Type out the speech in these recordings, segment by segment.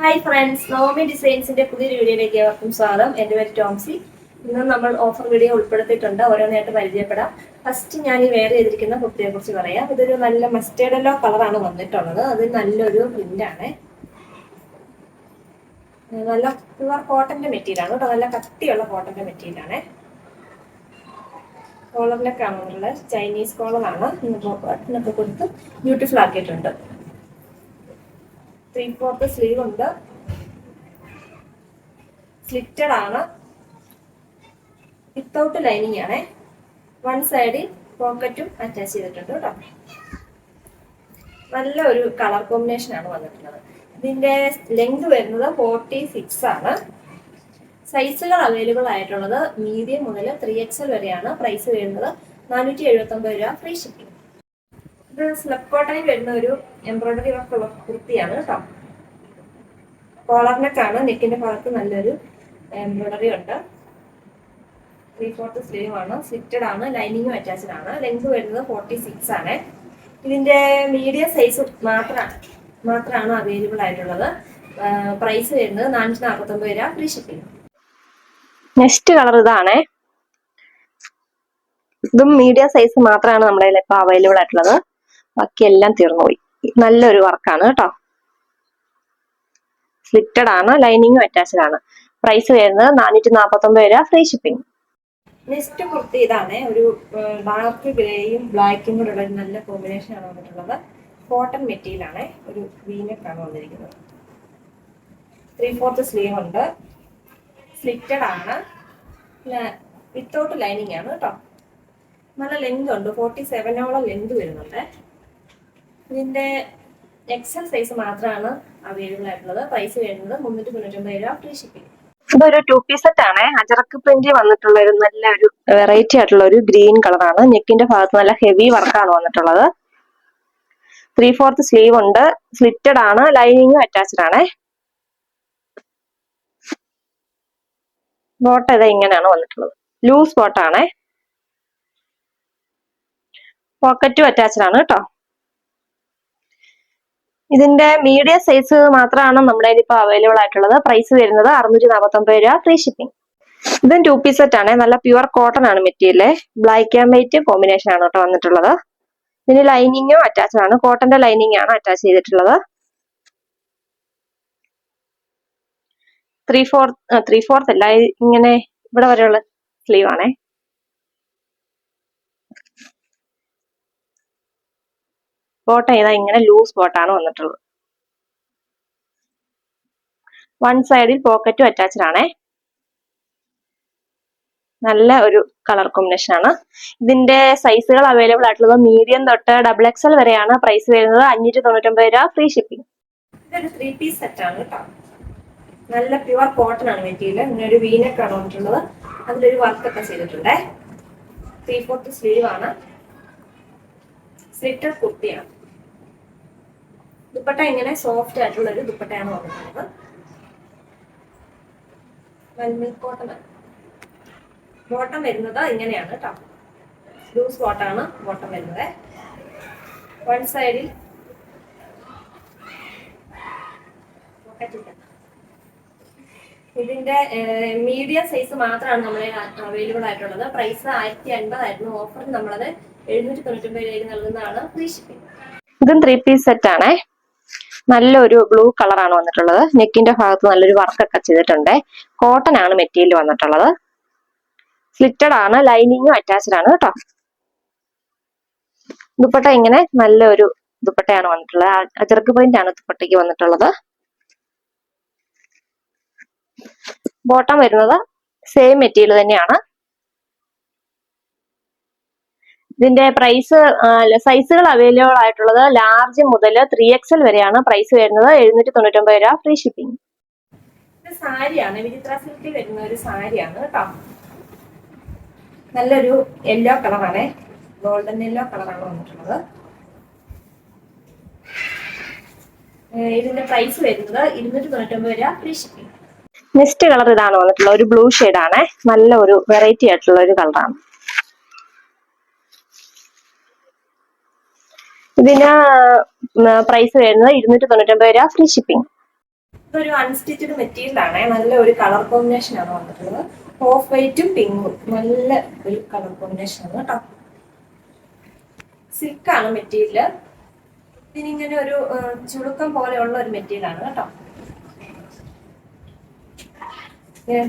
Hi friends Naomi ഡിസൈൻസിന്റെ പുതിയൊരു വീഡിയോയിലേക്ക് ഏവർക്കും സ്വാഗതം. എന്റെ പേര് ടോംസി. ഇന്ന് നമ്മൾ ഓഫർ വീഡിയോ ഉൾപ്പെടുത്തിയിട്ടുണ്ട്. ഓരോന്നായിട്ട് പരിചയപ്പെടാം. ഫസ്റ്റ് ഞാൻ ഈ വെയർ ചെയ്തിരിക്കുന്ന കുർത്തിയെ കുറിച്ച് പറയാം. ഇതൊരു നല്ല മസ്റ്റേർഡ് യെല്ലോ കളറാണ് വന്നിട്ടുള്ളത്. അത് നല്ലൊരു പ്രിന്റാണ് നല്ല പ്യുവർ കോട്ടന്റെ മെറ്റീരിയൽ ആണ് കേട്ടോ. നല്ല കട്ടിയുള്ള കോട്ടന്റെ മെറ്റീരിയൽ ആണ്. കോളറിലൊക്കെ ആണെന്നുള്ള ചൈനീസ് കോളറാണ് ബട്ടണൊക്കെ കൊടുത്ത് ബ്യൂട്ടിഫുൾ ആക്കിയിട്ടുണ്ട്. ത്രീ ഫോർത്ത് സ്ലീവ് ഉണ്ട്. സ്ലിറ്റഡ് ആണ്. വിത്തൗട്ട് ലൈനിങ് ആണേ. വൺ സൈഡിൽ പോക്കറ്റും അറ്റാച്ച് ചെയ്തിട്ടുണ്ട് കേട്ടോ. നല്ല ഒരു കളർ കോമ്പിനേഷൻ ആണ് വന്നിട്ടുള്ളത്. ഇതിന്റെ ലെങ്ത് വരുന്നത് ഫോർട്ടി സിക്സ് ആണ് സൈസുകൾ അവൈലബിൾ ആയിട്ടുള്ളത് മീഡിയം മുതൽ ത്രീ എക്സൽ വരെയാണ്. പ്രൈസ് വരുന്നത് നാനൂറ്റി എഴുപത്തി ഒമ്പത് രൂപ ഫ്രീ ഷിപ്പിംഗ് ഇത് സ്ലിപ്പോട്ടായി വരുന്ന ഒരു എംബ്രോയിഡറി വർക്കുള്ള കുർത്തിയാണ് കേട്ടോ. കോളർ നെക്കാണ് നെക്കിന്റെ ഭാഗത്ത് നല്ലൊരു എംബ്രോയിഡറി ഉണ്ട്. ത്രീ ഫോർത്ത് സ്ലീവ് ആണ്. സ്ലിറ്റഡ് ആണ്. ലൈനിങ്ങും അറ്റാച്ച്ഡ് ആണ്. ലെങ്ത് വരുന്നത് ഫോർട്ടി സിക്സ് ആണ്. ഇതിന്റെ മീഡിയം സൈസ് മാത്രമാണ് മാത്രമാണ് അവൈലബിൾ ആയിട്ടുള്ളത്. പ്രൈസ് വരുന്നത് നാനൂറ്റി നാൽപ്പത്തി ഒമ്പത് രൂപ ഫ്രീ ഷിപ്പിംഗ് നെക്സ്റ്റ് കളർ ഇതാണേ. ഇതും മീഡിയം സൈസ് മാത്രമാണ് നമ്മുടെ കയ്യിൽ അവൈലബിൾ ആയിട്ടുള്ളത്. ബാക്കി എല്ലാം തീർന്നുപോയി. നല്ലൊരു വർക്കാണ് കേട്ടോ. സ്ലിറ്റഡ് ആണ് ലൈനിങ്ങും അറ്റാച്ച്ഡ് ആണ്. പ്രൈസ് വരുന്നത് നാനൂറ്റി നാൽപ്പത്തി ഒമ്പത് രൂപ ഫ്രീ ഷിപ്പിംഗ് നെക്സ്റ്റ് കുർത്തി ഇതാണ്. ഒരു ഡാർക്ക് ഗ്രേയും ബ്ലാക്കും കൂടെ ഉള്ള നല്ല കോമ്പിനേഷൻ ആണ് വന്നിട്ടുള്ളത്. കോട്ടൺ മെറ്റീരിയൽ ആണ്. ഒരു ആണ് വന്നിരിക്കുന്നത്. ത്രീ ഫോർത്ത് സ്ലീവ് ഉണ്ട്. സ്ലിറ്റഡ് ആണ്. വിത്തൗട്ട് ലൈനിങ് ആണ് കേട്ടോ. നല്ല ലെങ്ത് ഉണ്ട്. ഫോർട്ടി സെവനോളം ലെങ്ത് വരുന്നുണ്ട്. ഇതിന്റെ എക്സൽ സൈസ് മാത്രമാണ് അവൈലബിൾ ആയിട്ടുള്ളത്. പ്രൈസ് വരുന്നത് മുന്നൂറ്റി തൊണ്ണൂറ്റൊമ്പത് രൂപ ഫ്രീ ഷിപ്പിംഗ് ഇതൊരു ടു പീസ് സെറ്റ് ആണ്. അജറക്ക് പ്രിന്റ് വന്നിട്ടുള്ള ഒരു നല്ല ഒരു വെറൈറ്റി ആയിട്ടുള്ള ഒരു ഗ്രീൻ കളറാണ് നെക്കിന്റെ ഭാഗത്ത് നല്ല ഹെവി വർക്കാണ് വന്നിട്ടുള്ളത്. ത്രീ ഫോർത്ത് സ്ലീവ് ഉണ്ട്. സ്ലിറ്റഡ് ആണ്. ലൈനിങ്ങും അറ്റാച്ച്ഡ് ആണ്. ബോട്ട് ഇത് ഇങ്ങനെയാണ് വന്നിട്ടുള്ളത്. ലൂസ് ബോട്ടാണ് പോക്കറ്റും അറ്റാച്ച്ഡ് ആണ് കേട്ടോ. ഇതിന്റെ മീഡിയം സൈസ് മാത്രമാണ് നമ്മുടെ ഇപ്പോൾ അവൈലബിൾ ആയിട്ടുള്ളത്. പ്രൈസ് വരുന്നത് അറുന്നൂറ്റി നാൽപ്പത്തി ഒമ്പത് രൂപ ഫ്രീ ഷിപ്പിംഗ് ഇതും ടു പീസ് സെറ്റ് ആണ്. നല്ല പ്യുവർ കോട്ടൺ ആണ് material black and white combination ആണ് കേട്ടോ വന്നിട്ടുള്ളത്. ഇതിന് ലൈനിങ്ങും അറ്റാച്ച്ഡ് ആണ്. കോട്ടന്റെ ലൈനിങ് ആണ് അറ്റാച്ച് ചെയ്തിട്ടുള്ളത്. ത്രീ ഫോർത്ത് ത്രീ ഫോർത്ത് അല്ല ഇങ്ങനെ ഇവിടെ വരെയുള്ള സ്ലീവ് ആണേ. ബോട്ടം ചെയ്താൽ ഇങ്ങനെ ലൂസ് ബോട്ടാണ് വന്നിട്ടുള്ളത്. വൺ സൈഡിൽ പോക്കറ്റും അറ്റാച്ച്ഡ് ആണേ. നല്ല ഒരു കളർ കോമ്പിനേഷൻ ആണ്. ഇതിന്റെ സൈസുകൾ അവൈലബിൾ ആയിട്ടുള്ളത് മീഡിയം തൊട്ട് ഡബിൾ എക്സ് എൽ വരെയാണ്. പ്രൈസ് വരുന്നത് അഞ്ഞൂറ്റി തൊണ്ണൂറ്റൊമ്പത് രൂപ ഫ്രീ ഷിപ്പിംഗ് ഇതൊരു ത്രീ പീസ് സെറ്റ് ആണ് കേട്ടോ. നല്ല പ്യുവർ കോട്ടൺ ആണ് മെറ്റീരിയൽ ഇങ്ങനെ ഒരു വീനൊക്കെ ആണ് വന്നിട്ടുള്ളത്. അതിലൊരു വർക്ക് ഒക്കെ ചെയ്തിട്ടുണ്ട്. ത്രീ ഫോർത്ത് സ്ലീവ് ആണ്. സ്ലിറ്റർ കുർത്തിയാണ് ദുപ്പട്ട ഇങ്ങനെ സോഫ്റ്റ് ആയിട്ടുള്ള ഒരു ദുപ്പട്ടയാണ് വന്നിട്ടുള്ളത്. വൽമിൽ കോട്ടൺ ബോട്ടം വരുന്നത് ഇങ്ങനെയാണ് കേട്ടോ ലൂസ് ബോട്ടാണ് ബോട്ടം വരുന്നത്. വൺ സൈഡിൽ ഇതിന്റെ മീഡിയം സൈസ് മാത്രമാണ് നമ്മളെ അവൈലബിൾ ആയിട്ടുള്ളത്. പ്രൈസ് ആയിരത്തി അൻപതായിരുന്നു. ഓഫറിൽ നമ്മളത് എഴുന്നൂറ്റി തൊണ്ണൂറ്റി ഒമ്പതിലേക്ക് നൽകുന്നതാണ്. ഫ്രീ ഷിപ്പിംഗ് ഇതും ത്രീ പീസ് സെറ്റ് ആണേ. നല്ലൊരു ബ്ലൂ കളറാണ് വന്നിട്ടുള്ളത്. നെക്കിന്റെ ഭാഗത്ത് നല്ലൊരു വർക്കൊക്കെ ചെയ്തിട്ടുണ്ട്. കോട്ടൺ ആണ് മെറ്റീരിയൽ വന്നിട്ടുള്ളത്. സ്ലിറ്റഡ് ആണ് ലൈനിങ്ങും അറ്റാച്ച്ഡ് ആണ് കേട്ടോ. ദുപ്പട്ട ഇങ്ങനെ നല്ലൊരു ദുപ്പട്ടയാണ് വന്നിട്ടുള്ളത്. അജർക്ക് പ്രിന്റ് ആണ് ദുപ്പട്ടയ്ക്ക് വന്നിട്ടുള്ളത്. ബോട്ടം വരുന്നത് സെയിം മെറ്റീരിയൽ തന്നെയാണ്. ഇതിന്റെ പ്രൈസ് സൈസുകൾ അവൈലബിൾ ആയിട്ടുള്ളത് ലാർജ് മുതൽ ത്രീ എക്സൽ വരെയാണ് പ്രൈസ് വരുന്നത്. എഴുന്നൂറ്റി തൊണ്ണൂറ്റൊമ്പത് രൂപ ഫ്രീ ഷിപ്പിംഗ് സാരിയാണ്. വിചിത്ര സിൽക്കിൽ വരുന്ന ഒരു സാരിയാണ് കേട്ടോ. നല്ലൊരു യെല്ലോ കളറാണ് ഗോൾഡൻ യെല്ലോ കളറാണ് വന്നിട്ടുള്ളത്. ഇതിന്റെ പ്രൈസ് വരുന്നത് ഇരുന്നൂറ്റി തൊണ്ണൂറ്റൊമ്പത് രൂപ ഫ്രീ ഷിപ്പിംഗ് നെക്സ്റ്റ് കളർ ഇതാണ് വന്നിട്ടുള്ളത്. ഒരു ബ്ലൂ ആണ്. നല്ല ഒരു വെറൈറ്റി ആയിട്ടുള്ള ഒരു കളറാണ് ഇതിന് പ്രൈസ് വരുന്നത് ഇരുന്നൂറ്റി തൊണ്ണൂറ്റൊമ്പത് രൂപ ഫ്രീ ഷിപ്പിംഗ് ഇതൊരു അൺസ്റ്റിച്ചഡ് മെറ്റീരിയൽ ആണ്. നല്ല ഒരു കളർ കോമ്പിനേഷൻ ആണ് വന്നിട്ടുള്ളത്. ഓഫ് വൈറ്റും പിങ്കും നല്ല ഒരു കളർ കോമ്പിനേഷൻ ആണ് കേട്ടോ. സിൽക്ക് ആണ് മെറ്റീരിയൽ ഇതിനിങ്ങനെ ഒരു ചുളുക്കം പോലെയുള്ള ഒരു മെറ്റീരിയൽ ആണ് കേട്ടോ.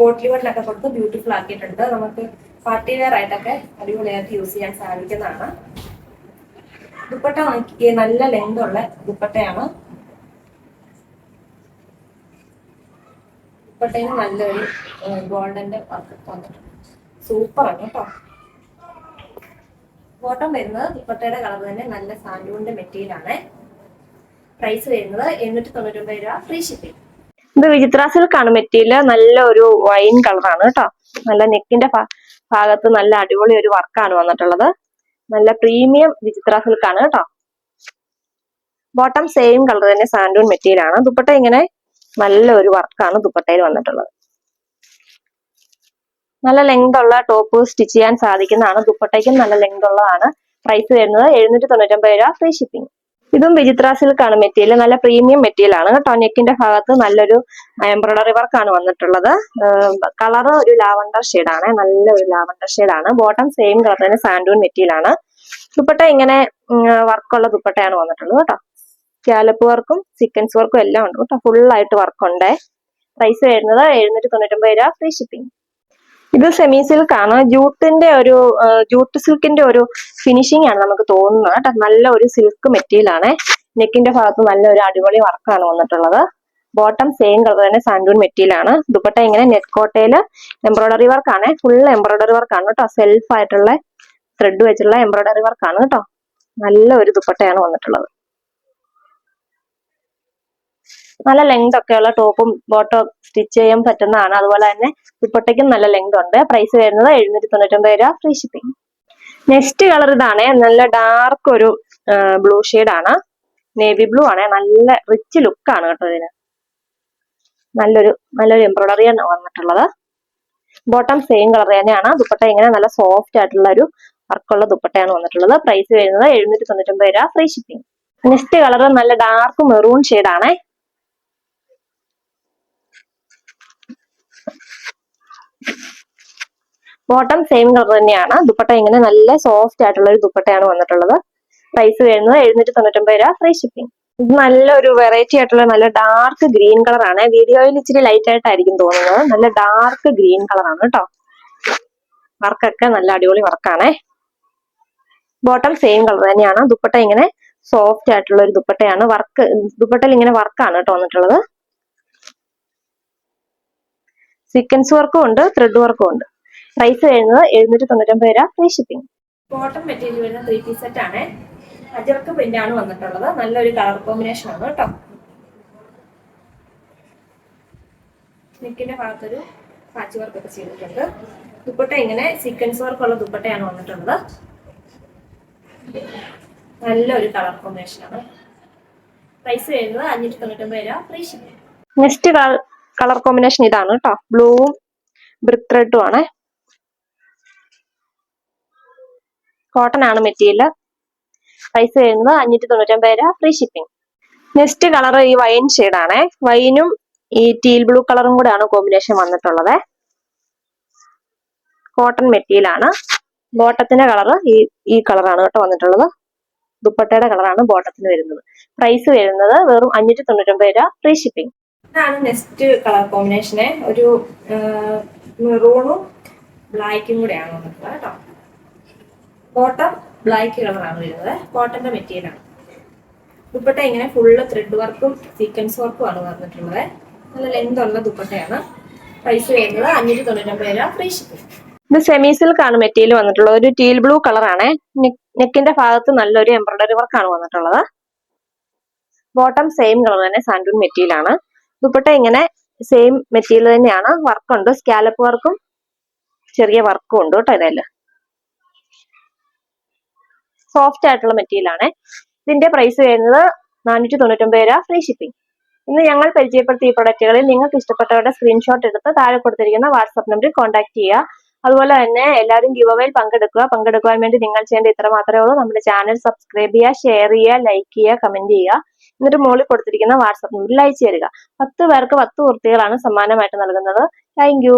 പോട്ട്ലിവെട്ടിലൊക്കെ കൊടുത്ത് ബ്യൂട്ടിഫുൾ ആക്കിയിട്ടുണ്ട്. നമുക്ക് പാർട്ടി വെയർ ആയിട്ടൊക്കെ അടിപൊളിയായിട്ട് യൂസ് ചെയ്യാൻ സാധിക്കുന്നതാണ്. ദുപ്പട്ട നോക്കിയേ നല്ല ലെങ്ത് ഉള്ള ദുപ്പട്ടയാണ്. ദുപ്പട്ടയിൽ നല്ലൊരു ഗോൾഡന്റെ വർക്ക് വന്നിട്ടുണ്ട്. സൂപ്പർ ആണ് കേട്ടോ ബോട്ടം വരുന്നത് ദുപ്പട്ടയുടെ കളർ തന്നെ നല്ല സാൻഡൂണിന്റെ മെറ്റീരിയലാണ് പ്രൈസ് വരുന്നത് എണ്ണൂറ്റി തൊണ്ണൂറ്റൊമ്പത് രൂപ ഫ്രീ ഷിപ്പിംഗ് ഇത് വിചിത്ര സിൽക്ക് ആണ് മെറ്റീരിയൽ നല്ല ഒരു വൈൻ കളറാണ് കേട്ടോ നല്ല നെക്കിന്റെ ഭാഗത്ത് നല്ല അടിപൊളി ഒരു വർക്കാണ് വന്നിട്ടുള്ളത്. നല്ല പ്രീമിയം വിചിത്ര സിൽക്ക് ആണ് കേട്ടോ. ബോട്ടം സെയിം കളർ തന്നെ സാൻഡൂൺ മെറ്റീരിയൽ ആണ്. ദുപ്പട്ട ഇങ്ങനെ നല്ല ഒരു വർക്കാണ് ദുപ്പട്ടയിൽ വന്നിട്ടുള്ളത്. നല്ല ലെങ്ത് ഉള്ള ടോപ്പ് സ്റ്റിച്ച് ചെയ്യാൻ സാധിക്കുന്നതാണ്. ദുപ്പട്ടയ്ക്കും നല്ല ലെങ്ത് ഉള്ളതാണ്. പ്രൈസ് വരുന്നത് എഴുന്നൂറ്റി തൊണ്ണൂറ്റൊമ്പത് രൂപ ഫ്രീ ഷിപ്പിംഗ് ഇതും വിചിത്ര സിൽക്കാണ് മെറ്റീരിയൽ. നല്ല പ്രീമിയം മെറ്റീരിയൽ ആണ് കേട്ടോ. നെക്കിന്റെ ഭാഗത്ത് നല്ലൊരു എംബ്രോയിഡറി വർക്കാണ് വന്നിട്ടുള്ളത്. കളർ ഒരു ലാവണ്ടർ ആണ്. നല്ല ഒരു ലാവണ്ടർ ആണ്. ബോട്ടം സെയിം കളർ തന്നെ സാൻഡൂൺ മെറ്റീരിയൽ ആണ്. ദുപ്പട്ട ഇങ്ങനെ വർക്കുള്ള ദുപ്പട്ടയാണ് വന്നിട്ടുള്ളത് കേട്ടോ. സ്കാലപ്പ് വർക്കും സീക്വൻസ് വർക്കും എല്ലാം ഉണ്ട് കേട്ടോ. ഫുൾ ആയിട്ട് വർക്ക് ഉണ്ട്. പ്രൈസ് വരുന്നത് എഴുന്നൂറ്റി തൊണ്ണൂറ്റൊമ്പത് രൂപ ഫ്രീ ഷിപ്പിംഗ് ഇത് സെമി സിൽക്ക് ആണ്. ജൂട്ടിന്റെ ഒരു ജൂട്ട് സിൽക്കിന്റെ ഒരു ഫിനിഷിംഗ് ആണ് നമുക്ക് തോന്നുന്നത് കേട്ടോ. നല്ല ഒരു സിൽക്ക് മെറ്റീരിയൽ ആണ്. നെക്കിന്റെ ഭാഗത്ത് നല്ല ഒരു അടിപൊളി വർക്കാണ് വന്നിട്ടുള്ളത്. ബോട്ടം സെയിം കളർ തന്നെ സാൻഡൂൺ മെറ്റീരിയൽ ആണ്. ദുപ്പട്ട ഇങ്ങനെ നെറ്റ് കോട്ടയിൽ എംബ്രോയിഡറി വർക്കാണ് ഫുൾ എംബ്രോയിഡറി വർക്കാണ് കേട്ടോ. സെൽഫ് ആയിട്ടുള്ള ത്രെഡ് വെച്ചിട്ടുള്ള എംബ്രോയിഡറി വർക്കാണ് കേട്ടോ. നല്ല ഒരു ദുപ്പട്ടയാണ് വന്നിട്ടുള്ളത്. നല്ല ലെങ്ത് ഒക്കെയുള്ള ടോപ്പും ബോട്ടം സ്റ്റിച്ച് ചെയ്യാൻ പറ്റുന്നതാണ്. അതുപോലെ തന്നെ ദുപ്പട്ടയ്ക്കും നല്ല ലെങ്ത് ഉണ്ട്. പ്രൈസ് വരുന്നത് എഴുന്നൂറ്റി തൊണ്ണൂറ്റൊമ്പത് രൂപ ഫ്രീ ഷിപ്പിംഗ് നെക്സ്റ്റ് കളർ ഇതാണ്. നല്ല ഡാർക്ക് ഒരു ബ്ലൂ ആണ്. നേവി ബ്ലൂ ആണ്. നല്ല റിച്ച് ലുക്ക് ആണ് കേട്ടോ ഇതിന്. നല്ലൊരു നല്ലൊരു എംബ്രോയിഡറി ആണ് വന്നിട്ടുള്ളത്. ബോട്ടം സെയിം കളർ തന്നെയാണ്. ദുപ്പട്ട ഇങ്ങനെ നല്ല സോഫ്റ്റ് ആയിട്ടുള്ള ഒരു വർക്കുള്ള ദുപ്പട്ടയാണ് വന്നിട്ടുള്ളത്. പ്രൈസ് വരുന്നത് എഴുന്നൂറ്റി തൊണ്ണൂറ്റൊമ്പത് രൂപ ഫ്രീ ഷിപ്പിംഗ് നെക്സ്റ്റ് കളർ നല്ല ഡാർക്ക് മെറൂൺ ആണ്. ബോട്ടം സെയിം കളർ തന്നെയാണ്. ദുപ്പട്ട ഇങ്ങനെ നല്ല സോഫ്റ്റ് ആയിട്ടുള്ള ഒരു ദുപ്പട്ടയാണ് വന്നിട്ടുള്ളത്. പ്രൈസ് വരുന്നത് എഴുന്നൂറ്റി തൊണ്ണൂറ്റൊമ്പത് രൂപ ഫ്രീ ഷിപ്പിംഗ് ഇത് നല്ലൊരു വെറൈറ്റി ആയിട്ടുള്ള നല്ല ഡാർക്ക് ഗ്രീൻ കളർ ആണ്. വീഡിയോയിൽ ഇച്ചിരി ലൈറ്റ് ആയിട്ടായിരിക്കും തോന്നുന്നത്. നല്ല ഡാർക്ക് ഗ്രീൻ കളർ ആണ് കേട്ടോ വർക്കൊക്കെ നല്ല അടിപൊളി വർക്കാണേ ബോട്ടം സെയിം കളർ തന്നെയാണ്. ദുപ്പട്ട ഇങ്ങനെ സോഫ്റ്റ് ആയിട്ടുള്ള ഒരു ദുപ്പട്ടയാണ്. വർക്ക് ദുപ്പട്ടയിൽ ഇങ്ങനെ വർക്കാണ് കേട്ടോ വന്നിട്ടുള്ളത്. സീക്വൻസ് വർക്കും ഉണ്ട് ത്രെഡ് വർക്കും ഉണ്ട്. പ്രൈസ് വരുന്നത് എഴുന്നൂറ്റി തൊണ്ണൂറ്റൊമ്പത് രൂപ ഫ്രീ ഷിപ്പിംഗ് കോട്ടൺ മെറ്റീരിയൽ വരുന്ന ത്രീ പീസ് സെറ്റ് ആണ്. അജർക്ക് പ്രിന്റ് ആണ് വന്നിട്ടുള്ളത്. നല്ലൊരു കളർ കോമ്പിനേഷൻ ആണ് കേട്ടോ. നെക്കിന്റെ ഭാഗത്തൊരു പാച്ച് വർക്ക് ഒക്കെ ചെയ്തിട്ടുണ്ട്. ദുപ്പട്ട ഇങ്ങനെ സീക്വൻസ് വർക്ക് ഉള്ള ദുപ്പട്ടയാണ് വന്നിട്ടുള്ളത്. നല്ലൊരു കളർ കോമ്പിനേഷൻ ആണ്. പ്രൈസ് വരുന്നത് അഞ്ഞൂറ്റി തൊണ്ണൂറ്റൊമ്പത് രൂപ free shipping next colour combination ഇതാണ് കേട്ടോ. ബ്ലൂവും ബ്രിക് റെഡും ആണ്. കോട്ടൺ ആണ് മെറ്റീരിയൽ പ്രൈസ് വരുന്നത് അഞ്ഞൂറ്റി തൊണ്ണൂറ്റൊമ്പത് രൂപ ഫ്രീ ഷിപ്പിംഗ് നെക്സ്റ്റ് കളർ ഈ വൈൻ ആണ്. വൈനും ഈ ടീൽ ബ്ലൂ കളറും കൂടെ ആണ് കോമ്പിനേഷൻ വന്നിട്ടുള്ളത്. കോട്ടൺ മെറ്റീരിയൽ ആണ്. ബോട്ടത്തിന്റെ കളർ ഈ ഈ കളറാണ് കേട്ടോ വന്നിട്ടുള്ളത്. ദുപ്പട്ടയുടെ കളറാണ് ബോട്ടത്തിന് വരുന്നത്. പ്രൈസ് വരുന്നത് വെറും അഞ്ഞൂറ്റി തൊണ്ണൂറ്റൊമ്പത് രൂപ ഫ്രീ ഷിപ്പിംഗ് ഇതാണ് നെക്സ്റ്റ് കളർ കോമ്പിനേഷന് ഒരു മെറൂണും ബ്ലാക്കും കൂടെയാണ് വന്നിട്ടുള്ളത് കേട്ടോ. ബോട്ടം ബ്ലാക്ക് കളറാണ് വരുന്നത്. കോട്ടന്റെ മെറ്റീരിയൽ ആണ്. ദുപ്പട്ട ഇങ്ങനെ ഫുള്ള് ത്രെഡ് വർക്കും സീക്വൻസ് വർക്കും ആണ് വന്നിട്ടുള്ളത്. നല്ല ലെങ്ത് ഉള്ള ദുപ്പട്ടയാണ്. പ്രൈസ് വരുന്നത് അഞ്ഞൂറ്റി തൊണ്ണൂറ്റൊമ്പത് രൂപ. ഫ്രീ ഷിപ്പിംഗ് ഇത് സെമി സിൽക്ക് ആണ് മെറ്റീരിയൽ വന്നിട്ടുള്ളത്. ഒരു ടീൽ ബ്ലൂ കളറാണ് നെക്കിന്റെ ഭാഗത്ത് നല്ലൊരു എംബ്രോയിഡറി വർക്കാണ് വന്നിട്ടുള്ളത്. ബോട്ടം സെയിം കളർ തന്നെ സാൻഡൂൺ മെറ്റീരിയൽ ആണ്. ദുപ്പട്ട ഇങ്ങനെ സെയിം മെറ്റീരിയൽ തന്നെയാണ്. വർക്കുണ്ട് സ്കാലപ്പ് വർക്കും ചെറിയ വർക്കും ഉണ്ട് കേട്ടോ ഇതല്ല സോഫ്റ്റ് ആയിട്ടുള്ള മെറ്റീരിയൽ ആണ്. ഇതിന്റെ പ്രൈസ് വരുന്നത് നാനൂറ്റി തൊണ്ണൂറ്റൊമ്പത് രൂപ ഫ്രീ ഷിപ്പിംഗ് ഇന്ന് ഞങ്ങൾ പരിചയപ്പെടുത്തിയ ഈ പ്രൊഡക്റ്റുകളിൽ നിങ്ങൾക്ക് ഇഷ്ടപ്പെട്ടവരുടെ സ്ക്രീൻഷോട്ട് എടുത്ത് താഴെ കൊടുത്തിരിക്കുന്ന വാട്സ്ആപ്പ് നമ്പറിൽ കോൺടാക്ട് ചെയ്യുക. അതുപോലെ തന്നെ എല്ലാവരും ഗിവ് പങ്കെടുക്കുക. പങ്കെടുക്കുവാൻ വേണ്ടി നിങ്ങൾ ചെയ്യേണ്ട ഇത്ര മാത്രമേ ഉള്ളൂ. നമ്മുടെ ചാനൽ സബ്സ്ക്രൈബ് ചെയ്യുക ഷെയർ ചെയ്യുക ലൈക്ക് ചെയ്യുക കമന്റ് ചെയ്യുക. എന്നിട്ട് മുകളിൽ കൊടുത്തിരിക്കുന്ന വാട്സ്ആപ്പ് നമ്പറിൽ അയച്ചു തരിക. പത്ത് പേർക്ക് പത്ത് കുർത്തികളാണ് സമ്മാനമായിട്ട് നൽകുന്നത്. താങ്ക്